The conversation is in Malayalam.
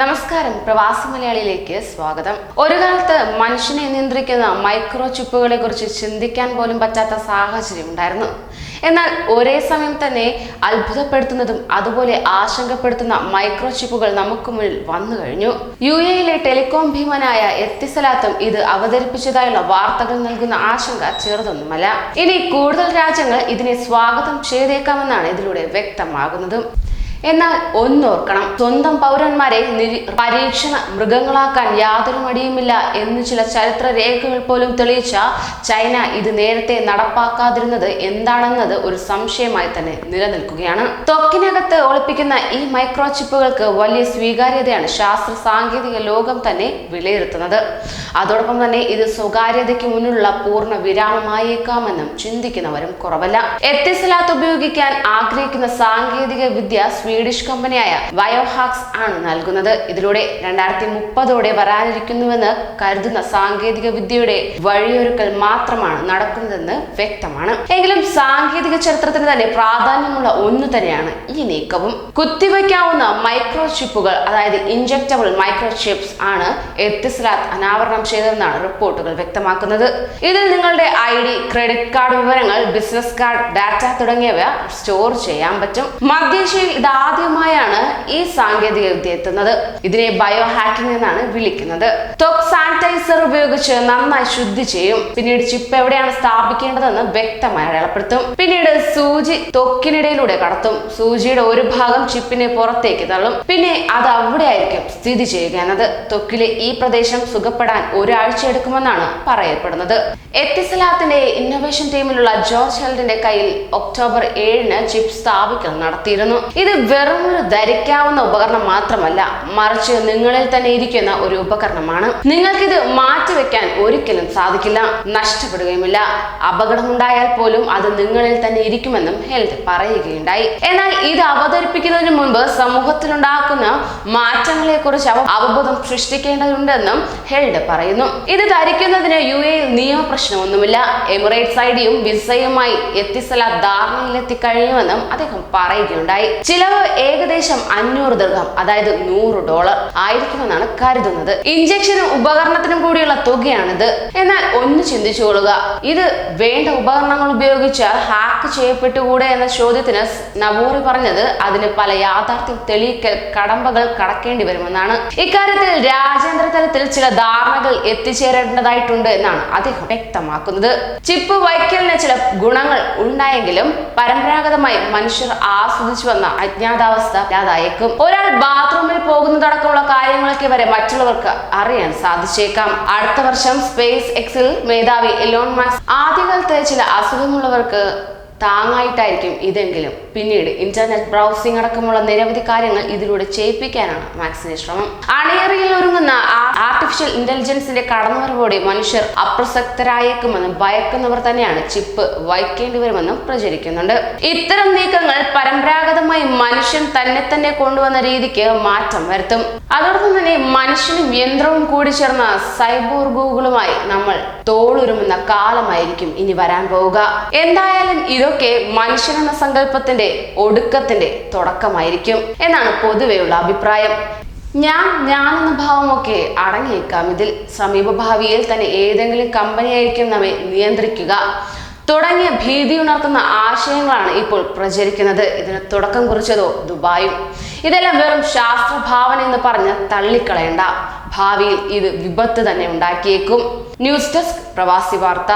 നമസ്കാരം. പ്രവാസി മലയാളിയിലേക്ക് സ്വാഗതം. ഒരു കാലത്ത് മനുഷ്യനെ നിയന്ത്രിക്കുന്ന മൈക്രോ ചിപ്പുകളെ കുറിച്ച് ചിന്തിക്കാൻ പോലും പറ്റാത്ത സാഹചര്യം ഉണ്ടായിരുന്നു. എന്നാൽ ഒരേ സമയം തന്നെ അത്ഭുതപ്പെടുത്തുന്നതും അതുപോലെ ആശങ്കപ്പെടുത്തുന്ന മൈക്രോ ചിപ്പുകൾ നമുക്ക് മുന്നിൽ വന്നു കഴിഞ്ഞു. യു എയിലെ ടെലികോം ഭീമനായ എത്തിസലാത്തും ഇത് അവതരിപ്പിച്ചതായുള്ള വാർത്തകൾ നൽകുന്ന ആശങ്ക ചെറുതൊന്നുമല്ല. ഇനി കൂടുതൽ രാജ്യങ്ങൾ ഇതിനെ സ്വാഗതം ചെയ്തേക്കാമെന്നാണ് ഇതിലൂടെ വ്യക്തമാകുന്നതും. എന്നാൽ ഒന്നോർക്കണം. സ്വന്തം പൗരന്മാരെ പരീക്ഷണ മൃഗങ്ങളാക്കാൻ യാതൊരു മടിയുമില്ല എന്ന് ചില ചരിത്ര രേഖകൾ പോലും തെളിയിച്ച ചൈന ഇത് നേരത്തെ നടപ്പാക്കാതിരുന്നത് എന്താണെന്നത് ഒരു സംശയമായി തന്നെ നിലനിൽക്കുകയാണ്. ത്വക്കിനകത്ത് ഒളിപ്പിക്കുന്ന ഈ മൈക്രോ ചിപ്പുകൾക്ക് വലിയ സ്വീകാര്യതയാണ് ശാസ്ത്ര സാങ്കേതിക ലോകം തന്നെ വിലയിരുത്തുന്നത്. അതോടൊപ്പം തന്നെ ഇത് സ്വകാര്യതയ്ക്ക് മുന്നിലുള്ള പൂർണ വിരാമമായേക്കാമെന്നും ചിന്തിക്കുന്നവരും കുറവല്ല. എത്തിസലാത്ത് ഉപയോഗിക്കാൻ ആഗ്രഹിക്കുന്ന സാങ്കേതിക വിദ്യ സ്വീഡിഷ് കമ്പനിയായ വയോഹാക്സ് ആണ് നൽകുന്നത്. ഇതിലൂടെ രണ്ടായിരത്തി മുപ്പതോടെ വരാനിരിക്കുന്നുവെന്ന് കരുതുന്ന സാങ്കേതിക വിദ്യയുടെ വഴിയൊരുക്കൽ മാത്രമാണ് നടക്കുന്നതെന്ന് വ്യക്തമാണ്. എങ്കിലും സാങ്കേതിക ചരിത്രത്തിന് തന്നെ പ്രാധാന്യമുള്ള ഒന്ന് തന്നെയാണ് ഈ നീക്കവും. കുത്തിവയ്ക്കാവുന്ന മൈക്രോ ചിപ്പുകൾ അതായത് ഇൻജക്റ്റബിൾ മൈക്രോ ചിപ്സ് ആണ് എത്തിസ്ലാത്ത് അനാവരണം ചെയ്തതെന്നാണ് റിപ്പോർട്ടുകൾ വ്യക്തമാക്കുന്നത്. ഇതിൽ നിങ്ങളുടെ ഐ ഡി ക്രെഡിറ്റ് കാർഡ് വിവരങ്ങൾ ബിസിനസ് കാർഡ് ഡാറ്റ തുടങ്ങിയവ സ്റ്റോർ ചെയ്യാൻ പറ്റും. മധ്യേഷ്യയിൽ ഇതാദ്യമായാണ് ഈ സാങ്കേതിക വിദ്യ എത്തുന്നത്. ഇതിനെ ബയോ ഹാക്കിംഗ് എന്നാണ് വിളിക്കുന്നത്. ത്വക് സാനിറ്റൈസർ ഉപയോഗിച്ച് നന്നായി ശുദ്ധി ചെയ്യും. പിന്നീട് ചിപ്പ് എവിടെയാണ് സ്ഥാപിക്കേണ്ടതെന്ന് വ്യക്തമായി അടയാളപ്പെടുത്തും. പിന്നീട് സൂചി ത്വക്കിനിടയിലൂടെ കടത്തും. സൂചിയുടെ ഒരു ഭാഗം ചിപ്പിനെ പുറത്തേക്ക് തള്ളും. പിന്നെ അത് അവിടെ ആയിരിക്കും സ്ഥിതി ചെയ്യുക എന്നത്. ത്വക്കിലെ ഈ പ്രദേശം സുഖപ്പെടാൻ ഒരാഴ്ച എടുക്കുമെന്നാണ് പറയപ്പെടുന്നത്. എത്തിസലാത്തിന്റെ ഇന്നോവേഷൻ ടീമിലുള്ള ജോർജ് ഹെൽഡിന്റെ കയ്യിൽ ഒക്ടോബർ ഏഴിന് ചിപ്പ് സ്ഥാപിക്കൽ നടത്തിയിരുന്നു. ഇത് വെറും ഒരു ധരിക്കാവുന്ന ഉപകരണം മാത്രമല്ല മറിച്ച് നിങ്ങളിൽ തന്നെ ഇരിക്കുന്ന ഒരു ഉപകരണമാണ്. നിങ്ങൾക്കിത് മാറ്റിവെക്കാൻ ഒരിക്കലും സാധിക്കില്ല നഷ്ടപ്പെടുകയുമില്ല. അപകടമുണ്ടായാൽ പോലും അത് നിങ്ങളിൽ തന്നെ ഇരിക്കുമെന്നും ഹെൽത്ത് പറയുകയുണ്ടായി. എന്നാൽ ഇത് അവതരിപ്പിക്കുന്നതിന് മുൻപ് സമൂഹത്തിലുണ്ടാക്കുന്ന മാറ്റങ്ങളെ കുറിച്ച് അവബോധം സൃഷ്ടിക്കേണ്ടതുണ്ടെന്നും ഹെൽഡ് പറയുന്നു. ഇത് ധരിക്കുന്നതിന് യു എയിൽ നിയമപ്രശ്നമൊന്നുമില്ല. എമിറേറ്റ്സ് ഐഡിയും വിസയുമായി എത്തിസല ധാരണയിലെത്തി കഴിയുമെന്നും അദ്ദേഹം പറയുകയുണ്ടായി. ചിലവ് ഏകദേശം അഞ്ഞൂറ് ദീർഘം അതായത് നൂറ് ഡോളർ ആയിരിക്കുമെന്നാണ് കരുതുന്നത്. ഇഞ്ചക്ഷനും ഉപകരണത്തിനും കൂടിയുള്ള തുകയാണിത്. എന്നാൽ ഒന്ന് ചിന്തിച്ചുകൊള്ളുക. ഇത് വേണ്ട ഉപകരണങ്ങൾ ഉപയോഗിച്ച് ഹാക്ക് ചെയ്യപ്പെട്ടുകൂടെ എന്ന ചോദ്യത്തിന് നവോറി പറഞ്ഞത് അതിന് പല യാഥാർത്ഥ്യം തെളിയിക്കൽ കടമ്പകൾ കടക്കേണ്ടി വരുമെന്നാണ്. ഇക്കാര്യത്തിൽ രാജ്യാന്തര തലത്തിൽ ചില ധാരണകൾ എത്തിച്ചേരേണ്ടതായിട്ടുണ്ട് എന്നാണ് അദ്ദേഹം വ്യക്തമാക്കുന്നത്. ചിപ്പ് വൈക്കലിന് ചില ഗുണങ്ങൾ ഉണ്ടായെങ്കിലും പരമ്പരാഗതമായി മനുഷ്യർ ആസ്വദിച്ചു വന്ന അജ്ഞാതാവസ്ഥ ഇല്ലാതായേക്കും. ഒരാൾ ബാത്റൂമിൽ പോകുന്നതടക്കമുള്ള കാര്യങ്ങളൊക്കെ വരെ മറ്റുള്ളവർക്ക് അറിയാൻ സാധിച്ചേക്കാം. അടുത്ത വർഷം സ്പേസ് എക്സിൽ മേധാവി എലോൺ മാസ് ആദ്യകാലത്ത് ചില അസുഖമുള്ളവർക്ക് താങ്ങായിട്ടായിരിക്കും ഇതെങ്കിലും. പിന്നീട് ഇന്റർനെറ്റ് ബ്രൗസിംഗ് അടക്കമുള്ള നിരവധി കാര്യങ്ങൾ ഇതിലൂടെ ചെയ്യിപ്പിക്കാനാണ് മാക്സിന്റെ ശ്രമം. അണിയറിയിൽ ഒരുങ്ങുന്ന ആർട്ടിഫിഷ്യൽ ഇന്റലിജൻസിന്റെ കടന്നുവരവോടെ മനുഷ്യർ അപ്രസക്തരായേക്കുമെന്ന് ഭയക്കുന്നവർ തന്നെയാണ് ചിപ്പ് വയ്ക്കേണ്ടി വരുമെന്നും പ്രചരിക്കുന്നുണ്ട്. ഇത്തരം നീക്കങ്ങൾ പരമ്പരാഗതമായി മനുഷ്യൻ തന്നെ തന്നെ കൊണ്ടുവന്ന രീതിക്ക് മാറ്റം വരുത്തും. അതോടൊപ്പം തന്നെ മനുഷ്യനും യന്ത്രവും കൂടി ചേർന്ന സൈബോർഗുകളുമായി നമ്മൾ തോളുരുമുന്ന കാലമായിരിക്കും ഇനി വരാൻ പോവുക. എന്തായാലും ഇതൊക്കെ മനുഷ്യനെന്ന സങ്കല്പത്തിന്റെ ഒടുക്കത്തിന്റെ തുടക്കമായിരിക്കും എന്നാണ് പൊതുവെയുള്ള അഭിപ്രായം. ഞാൻ ഞാനെന്ന ഭാവമൊക്കെ അടങ്ങിയേക്കാം. ഇതിൽ സമീപ ഭാവിയിൽ തന്നെ ഏതെങ്കിലും കമ്പനിയായിരിക്കും നമ്മെ നിയന്ത്രിക്കുക. തുടങ്ങിയ ഭീതി ഉണർത്തുന്ന ആശയങ്ങളാണ് ഇപ്പോൾ പ്രചരിക്കുന്നത്. ഇതിന് തുടക്കം കുറിച്ചതോ ദുബായും. ഇതെല്ലാം വെറും ശാസ്ത്രഭാവന എന്ന് പറഞ്ഞ് തള്ളിക്കളയണ്ട. ഭാവിയിൽ ഇത് വിപത്ത് തന്നെ ഉണ്ടാക്കിയേക്കും. ന്യൂസ് ഡെസ്ക് പ്രവാസി വാർത്ത.